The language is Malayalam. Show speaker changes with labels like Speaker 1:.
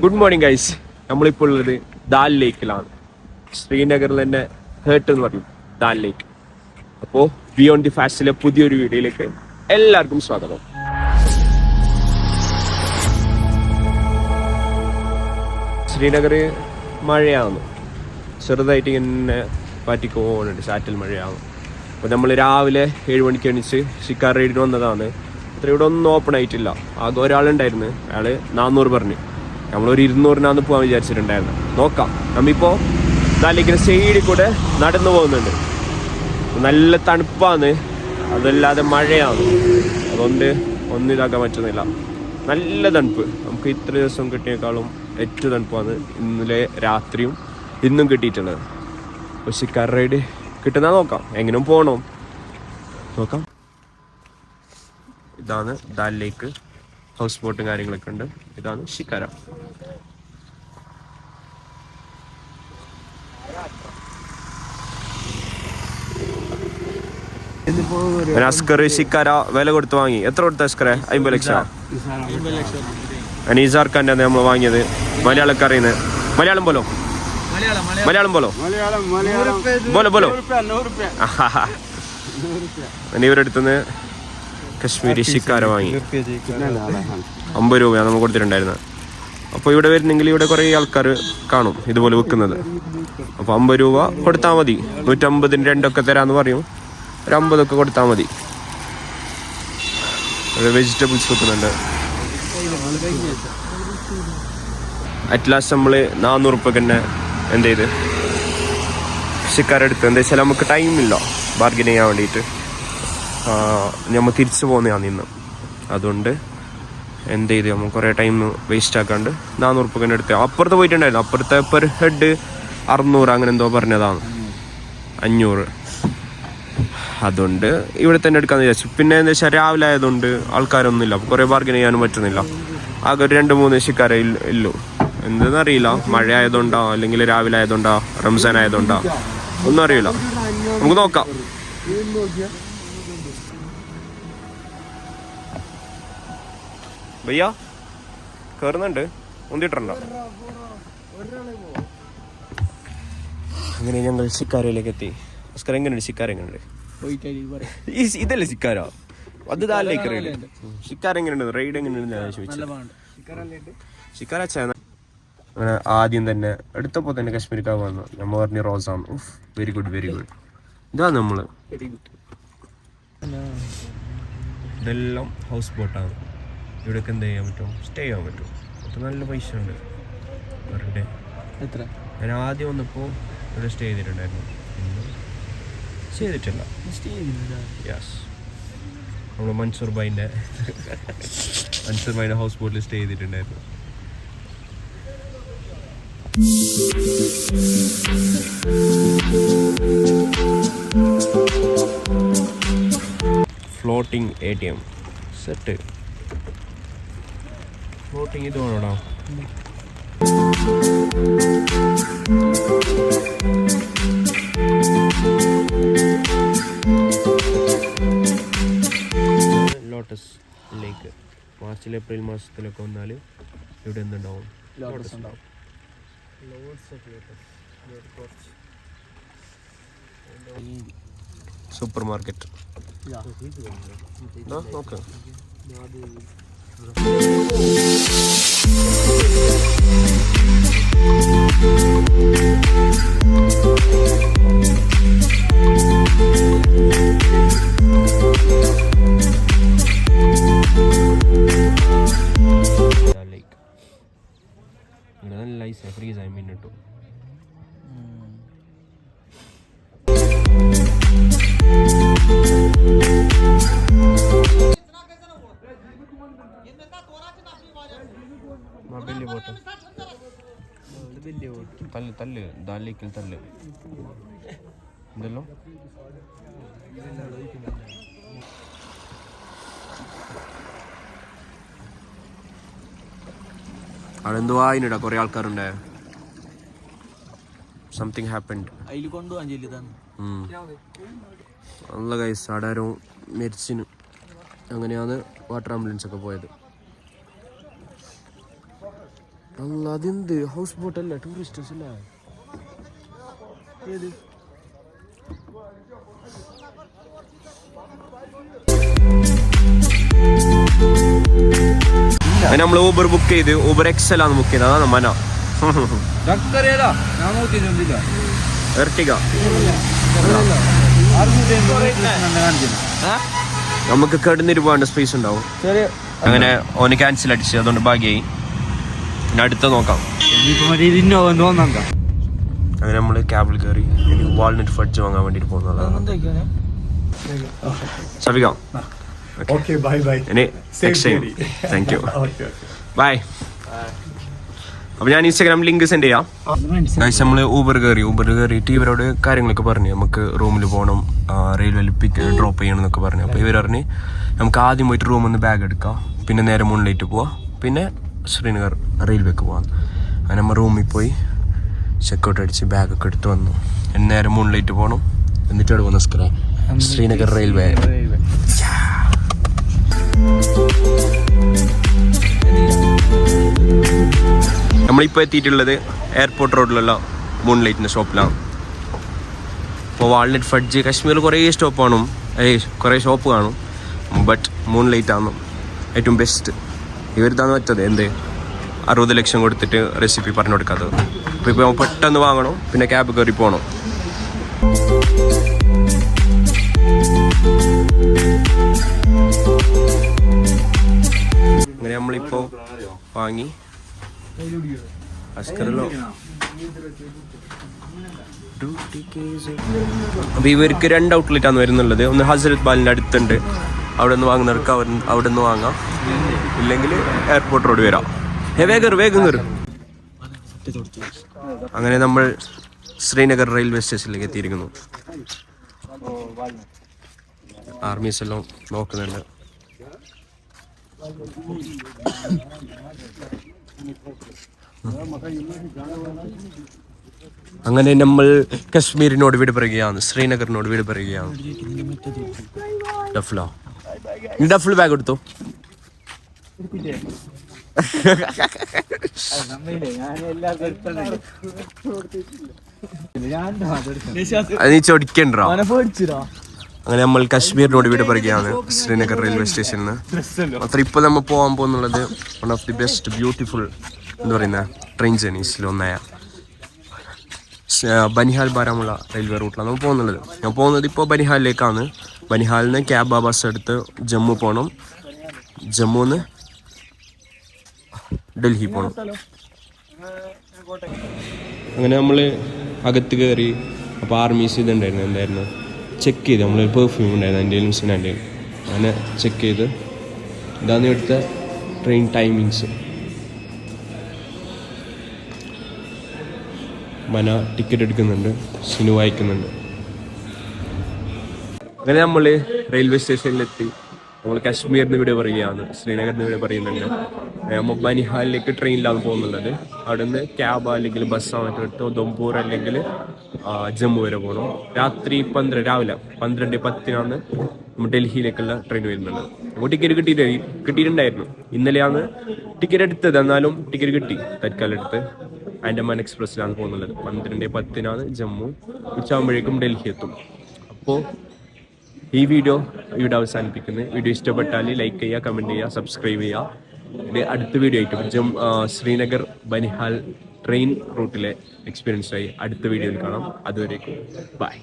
Speaker 1: ഗുഡ് മോർണിംഗ് ഗൈസ് നമ്മളിപ്പോൾ ഉള്ളത് ദാൽ ലേക്കിലാണ് ശ്രീനഗറിൽ തന്നെ ഹേർട്ട് എന്ന് പറയും. ദാൽ ലേക്ക് അപ്പോ ബിയോണ്ട് ദി ഫാസ്റ്റിലെ പുതിയൊരു വീഡിയോയിലേക്ക് എല്ലാവർക്കും സ്വാഗതം. ശ്രീനഗർ മഴയാണ്. ചെറുതായിട്ട് ഇങ്ങനെ പാറ്റിക്കോണുണ്ട്. ചാറ്റൽ മഴയാണ്. അപ്പോൾ നമ്മൾ രാവിലെ ഏഴ് മണിക്ക് എണീച്ച് ഷിക്കാർ റൈഡിന് വന്നതാണ്. അത്ര ഇവിടെ ഒന്നും ഓപ്പൺ ആയിട്ടില്ല. ആകെ ഒരാളുണ്ടായിരുന്നു. അയാൾ നാന്നൂറ് പറഞ്ഞു. നമ്മളൊരു ഇരുന്നൂറിനാന്ന് പോകാൻ വിചാരിച്ചിട്ടുണ്ടായിരുന്നു. നോക്കാം. നമ്മിപ്പോൾ നല്ലിങ്ങനെ സൈഡിൽ കൂടെ നടന്നു പോകുന്നുണ്ട്. നല്ല തണുപ്പാണ് അതല്ലാതെ മഴയാണ്. അതുകൊണ്ട് ഒന്നും ഇതാക്കാൻ പറ്റുന്നില്ല. നല്ല തണുപ്പ്. നമുക്ക് ഇത്ര ദിവസം കിട്ടിയേക്കാളും ഏറ്റവും തണുപ്പാണ് ഇന്നലെ രാത്രിയും ഇന്നും കിട്ടിയിട്ടുള്ളത്. അപ്പോൾ ഷിക്കാർ റൈഡ് കിട്ടുന്ന നോക്കാം. എങ്ങനെയും പോകണം നോക്കാം. ഇതാണ് ദാൽ ലേക്ക് ഹൗസ് ബോട്ടും കാര്യങ്ങളൊക്കെ ഉണ്ട്. ഇതാണ് ഷിക്കാര പിന്നെ വില കൊടുത്ത് വാങ്ങി. എത്ര കൊടുത്ത അസ്കറെ അമ്പത് ലക്ഷം. അനീസാർ ഖാന്റെ നമ്മൾ വാങ്ങിയത്. മലയാളക്കാർ മലയാളം പോലോ? മലയാളം പോലോ?
Speaker 2: പോലോ റുപ്യ
Speaker 1: പിന്നെ ഇവരെടുത്തുനിന്ന് കശ്മീരി ശിക്കാര വാങ്ങി. അമ്പത് രൂപയാണ് നമ്മൾ കൊടുത്തിട്ടുണ്ടായിരുന്നത് അപ്പോൾ ഇവിടെ വരുന്നെങ്കിൽ ഇവിടെ കുറേ ആൾക്കാർ കാണും ഇതുപോലെ വിൽക്കുന്നത്. അപ്പോൾ അമ്പത് രൂപ കൊടുത്താൽ മതി. നൂറ്റമ്പതിന് രണ്ടൊക്കെ തരാമെന്ന് പറയും. ഒരു അമ്പതൊക്കെ കൊടുത്താൽ മതി. വെജിറ്റബിൾസ് കൊടുക്കുന്നുണ്ട് അറ്റ് ലാസ്റ്റ് നമ്മൾ നാനൂറ് റുപ്യക്ക് തന്നെ എന്ത് ചെയ്ത്? കൃഷിക്കാരെടുത്ത് എന്താ വെച്ചാൽ നമുക്ക് ടൈമില്ല ബാർഗിൻ ചെയ്യാൻ വേണ്ടിയിട്ട്. നമ്മൾ തിരിച്ചു പോകുന്നതാണ് ഇന്ന് അതുകൊണ്ട് എന്ത് ചെയ്ത് നമ്മൾ കുറേ ടൈം വേസ്റ്റ് ആക്കാണ്ട് നാനൂറ് റുപ്യക്ക് എടുത്ത്. അപ്പുറത്ത് പോയിട്ടുണ്ടായിരുന്നു. അപ്പുറത്തെ പെർ ഹെഡ് അറുന്നൂറ് അങ്ങനെ എന്തോ പറഞ്ഞതാണ്. അഞ്ഞൂറ്. അതുകൊണ്ട് ഇവിടെ തന്നെ എടുക്കാന്ന് വിചാരിച്ചു. പിന്നെ എന്താ വെച്ചാൽ രാവിലെ ആയതുകൊണ്ട് ആൾക്കാരൊന്നുമില്ല. അപ്പോൾ കുറേ ബാർഗൻ ചെയ്യാനും പറ്റുന്നില്ല. ആകെ ഒരു രണ്ട് മൂന്ന് ശിക്കാരേ ഇല്ലു എന്തെന്നറിയില്ല മഴ ആയതുകൊണ്ടോ അല്ലെങ്കിൽ രാവിലെ ആയതുകൊണ്ടോ റംസാൻ ആയതുകൊണ്ടോ. ഒന്നും അറിയില്ല. നമുക്ക് നോക്കാം. ഭയ്യ കയറുന്നുണ്ട് മുന്തിട്ടുണ്ടോ അങ്ങനെ ഞങ്ങൾ ശിക്കാരയിലേക്ക് എത്തി അസ്കർ എങ്ങനെയുണ്ട് ശിക്കാരം എങ്ങനെയുണ്ട് ഇതല്ലേ സിക്കാരോ? അത് താലേക്ക് റൈഡ് ഷിക്കാർ എങ്ങനെയുണ്ട്? റൈഡ് എങ്ങനെയുണ്ട് ഞാൻ ഷിക്കാർ അച്ഛൻ അങ്ങനെ ആദ്യം തന്നെ എടുത്തപ്പോൾ തന്നെ കശ്മീരിക്കാവ് വന്നു. നമ്മ പറഞ്ഞ റോസാണ്. ഉഫ് വെരി ഗുഡ് വെരി ഗുഡ് ഇതാ നമ്മൾ. ഇതെല്ലാം ഹൗസ് ബോട്ടാണ് ഇവിടെയൊക്കെ എന്ത് ചെയ്യാൻ പറ്റും? സ്റ്റേ ചെയ്യാൻ പറ്റും. നല്ല പൈസ ഉണ്ട്. പെർ ഡേ
Speaker 2: എത്ര?
Speaker 1: ഞാൻ ആദ്യം വന്നപ്പോൾ ഇവിടെ സ്റ്റേ ചെയ്തിട്ടുണ്ടായിരുന്നു. ചെയ്തിട്ടില്ല. യെസ് നമ്മൾ മൻസൂർ ഭായിന്റെ മൻസൂർ ഭായിന്റെ ഹൗസ് ബോട്ടിൽ സ്റ്റേ ചെയ്തിട്ടുണ്ടായിരുന്നു. Floating A T M set floating ഇത് വേണോടാ? ലോട്ടസ് ലേക്ക് മാർച്ചിൽ ഏപ്രിൽ മാസത്തിലൊക്കെ വന്നാൽ ഇവിടെ എന്തുണ്ടാവും? Supermarket. നോക്ക്. guys freeze I mean to. మా బిల్లి ఓటు బిల్లి ఓటు తల్లి తల్లి దాల్లీకి తల్లి ఇందులో അവിടെ എന്തോ ആയിനിടാ കുറെ ആൾക്കാരുണ്ട്? സംതിങ് ഹാപ്പൻഡ് നല്ല കൈസ് അവിടെ ആരോ മരിച്ചിന്. അങ്ങനെയാണ് വാട്ടർ ആംബുലൻസ് ഒക്കെ പോയത്. അല്ല അതെന്ത്? ഹൗസ് ബോട്ട് അല്ല? ടൂറിസ്റ്റേഴ്സ് അല്ലേ? ഏത്? നമ്മൾ ഊബർ ബുക്ക് ചെയ്ത് ഊബർ എക്സൽ ആണ് ബുക്ക് ചെയ്തത്. അതാണ് മന എർട്ടിക നമുക്ക് കിടന്നിട്ട് പോകേണ്ട സ്പേസ് ഉണ്ടാവും. അങ്ങനെ ഓന് ക്യാൻസൽ അടിച്ച് അതുകൊണ്ട് ഭാഗ്യായി. പിന്നെ അടുത്ത നോക്കാം. അങ്ങനെ നമ്മൾ ക്യാബിൽ കയറി വാൾനട്ട് ഫഡ്ജ് വാങ്ങാൻ വേണ്ടിയിട്ട് പോകുന്നതാണ്. സഫിക്കാം
Speaker 3: Okay, bye bye.
Speaker 1: ഇനി
Speaker 3: Same
Speaker 1: next time. Thank you. Bye അപ്പോൾ ഞാൻ ഇൻസ്റ്റാഗ്രാം ലിങ്ക് സെൻഡ് ചെയ്യാം. ഗൈസ് നമ്മൾ ഊബർ കയറി. ഊബർ കയറിയിട്ട് ഇവരോട് കാര്യങ്ങളൊക്കെ പറഞ്ഞു. നമുക്ക് റൂമിൽ പോകണം റെയിൽവേയിൽ പിക്ക് ഡ്രോപ്പ് ചെയ്യണം എന്നൊക്കെ പറഞ്ഞു. അപ്പോൾ ഇവർ പറഞ്ഞ് നമുക്ക് ആദ്യം പോയിട്ട് റൂമിൽ നിന്ന് ബാഗ് എടുക്കാം. പിന്നെ നേരെ മുകളിലേക്ക് പോവാം. പിന്നെ ശ്രീനഗർ റെയിൽവേക്ക് പോവാം. അങ്ങനെ നമ്മൾ റൂമിൽ പോയി ചെക്കൗട്ട് അടിച്ച് ബാഗൊക്കെ എടുത്ത് വന്നു. നേരെ മുകളിലേക്ക് പോകണം എന്നിട്ട് അവിടെ വന്ന സ്ക്രാ ശ്രീനഗർ റെയിൽവേ നമ്മളിപ്പോൾ എത്തിയിട്ടുള്ളത് എയർപോർട്ട് റോഡിലുള്ള മൂൺ ലൈറ്റിന്റെ ഷോപ്പിലാണ് അപ്പോൾ വാൾനട്ട് ഫഡ്ജ് കാശ്മീരിൽ കുറേ സ്റ്റോപ്പ് കാണും. കുറേ ഷോപ്പ് കാണും. ബട്ട് മൂൺ ലൈറ്റ് ആണ് ഏറ്റവും ബെസ്റ്റ് ഇവരിതാണ് പറ്റത് എന്ത്? അറുപത് ലക്ഷം കൊടുത്തിട്ട് റെസിപ്പി പറഞ്ഞു കൊടുക്കാത്തത്. അപ്പോൾ ഇപ്പോൾ പെട്ടെന്ന് വാങ്ങണം പിന്നെ ക്യാബ് കയറി പോകണം നമ്മളിപ്പോൾ വാങ്ങി അസ്കറിലോ. അപ്പൊ ഇവർക്ക് രണ്ട് ഔട്ട്ലെറ്റ് ആണ് വരുന്നുള്ളത്. ഒന്ന് ഹസരത് ബാലിന്റെ അടുത്തുണ്ട്. അവിടെ നിന്ന് വാങ്ങുന്നവർക്ക് അവർ അവിടെ നിന്ന് വാങ്ങാം. ഇല്ലെങ്കിൽ എയർപോർട്ട് റോഡ് വരാം. ഹേ വേഗം കേറ്, വേഗം കയറും അങ്ങനെ നമ്മൾ ശ്രീനഗർ റെയിൽവേ സ്റ്റേഷനിലേക്ക് എത്തിയിരിക്കുന്നു. ആർമീസ് എല്ലാം നോക്കുന്നുണ്ട്. അങ്ങനെ നമ്മൾ കശ്മീരിനോട് വീട് പറയുകയാണ് ശ്രീനഗറിനോട് വീട് പറയുകയാണ്. ഡഫ്ലോ. ഡഫിൾ ബാഗ് എടുത്തോ? നീ ചൊടിക്കണ്ടോ? അങ്ങനെ നമ്മൾ കാശ്മീർ റോഡ് വീട് പറയുകയാണ് ശ്രീനഗർ റെയിൽവേ സ്റ്റേഷനിൽ നിന്ന് അത്ര ഇപ്പോൾ നമ്മൾ പോകാൻ പോകുന്നുള്ളത് one of the best beautiful എന്ന് പറയുന്ന ട്രെയിൻ ശ- ബനിഹാൽ ബാരാമുള്ള റെയിൽവേ റൂട്ടിലാണ് നമ്മൾ പോകുന്നുള്ളത്. ഞാൻ പോകുന്നത് ഇപ്പോൾ ബനിഹാലിലേക്കാണ്. ബനിഹാലിൽ നിന്ന് ക്യാബ് ബസ് എടുത്ത് ജമ്മു പോകണം ജമ്മുന്ന് ഡൽഹി പോകണം അങ്ങനെ നമ്മൾ അകത്ത് കയറി അപ്പോൾ ആർമീസ് ഇതുണ്ടായിരുന്നു എന്തായിരുന്നു? ചെക്ക് ചെയ്ത്. നമ്മളൊരു പെർഫ്യൂം ഉണ്ടായിരുന്നു എന്റെ മിസ്സിന്റെ അങ്ങനെ ചെക്ക് ചെയ്ത്. ഇതാണ് ഇവിടുത്തെ ട്രെയിൻ ടൈമിങ്സ് മന ടിക്കറ്റ് എടുക്കുന്നുണ്ട് സിനു വായിക്കുന്നുണ്ട്. അങ്ങനെ നമ്മൾ റെയിൽവേ സ്റ്റേഷനിലെത്തി നമ്മൾ കാശ്മീരിന് ഇവിടെ പറയുകയാണ് ശ്രീനഗറിന് ഇവിടെ പറയുന്നുണ്ട്. നമ്മൾ ബനിഹാലിലേക്ക് ട്രെയിനിലാണ് പോകുന്നുള്ളത്. അവിടെ നിന്ന് ക്യാബ് അല്ലെങ്കിൽ ബസ്സോ മറ്റോ ദംപൂർ അല്ലെങ്കിൽ ജമ്മു വരെ പോകണം രാത്രി പന്ത്രണ്ട് രാവിലെ പന്ത്രണ്ട് പത്തിനാണ് ഡൽഹിയിലേക്കുള്ള ട്രെയിൻ വരുന്നുള്ളത് അപ്പോൾ ടിക്കറ്റ് കിട്ടിയിട്ട് കിട്ടിയിട്ടുണ്ടായിരുന്നു. ഇന്നലെയാണ് ടിക്കറ്റ് എടുത്തത്. എന്നാലും ടിക്കറ്റ് കിട്ടി. തൽക്കാലം എടുത്ത് ആൻഡമാൻ എക്സ്പ്രസ്സിലാണ് പോകുന്നുള്ളത്. പന്ത്രണ്ട് പത്തിനാണ് ജമ്മു ഉച്ചയാകുമ്പോഴേക്കും ഡൽഹി എത്തും. അപ്പോൾ ഈ വീഡിയോ ഇവിടെ അവസാനിപ്പിക്കുന്നത് വീഡിയോ ഇഷ്ടപ്പെട്ടാൽ ലൈക്ക് ചെയ്യുക കമന്റ് ചെയ്യുക സബ്സ്ക്രൈബ് ചെയ്യുക. ഇത് അടുത്ത വീഡിയോ ആയിട്ട് ആ, ശ്രീനഗർ ബനിഹാൽ ട്രെയിൻ റൂട്ടിലെ എക്സ്പീരിയൻസ് ആയി അടുത്ത വീഡിയോയിൽ കാണാം. അതുവരേക്കും ബൈ